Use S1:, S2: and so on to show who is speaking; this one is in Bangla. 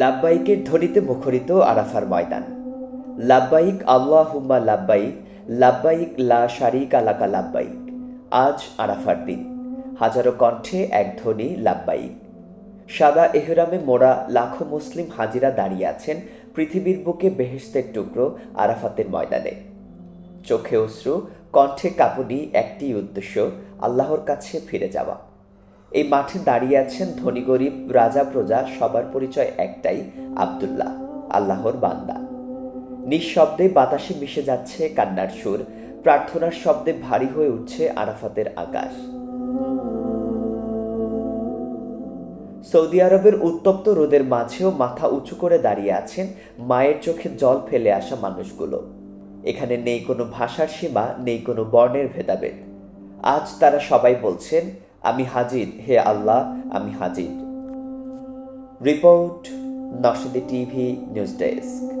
S1: লাব্বাইকের ধরিতে মুখরিত আরাফার ময়দান। লাব্বাইক আল্লাহ হুম্মা লাব্বাইক লাব্বাইক লা শারিক আলাকা লাব্বাইক। আজ আরাফার দিন। হাজারো কণ্ঠে এক ধ্বনি লাব্বাইক। সাদা এহরামে মোড়া লাখো মুসলিম হাজিরা দাঁড়িয়ে আছেন পৃথিবীর বুকে বেহেস্তের টুকরো আরাফাতের ময়দানে। চোখে অশ্রু কণ্ঠে কাঁপুনি একটি উদ্দেশ্য, আল্লাহর কাছে ফিরে যাওয়া। এই মাঠে দাঁড়িয়ে আছেন ধনী গরিব, রাজা প্রজা, সবার পরিচয় একটাই, আবদুল্লাহ, আল্লাহর বান্দা। নিঃশব্দে বাতাসে মিশে যাচ্ছে কান্নার সুর, প্রার্থনার শব্দে ভারী হয়ে উঠছে আরাফাতের আকাশ। সৌদি আরবের উত্তপ্ত রোদের মাঝেও মাথা উঁচু করে দাঁড়িয়ে আছেন মায়ের চোখে জল ফেলে আসা মানুষগুলো। এখানে নেই কোনো ভাষার সীমা, নেই কোনো বর্ণের ভেদাভেদ। আজ তারা সবাই বলছেন, আমি হাজির, হে আল্লাহ, আমি হাজির। Report Nashdi TV, news desk.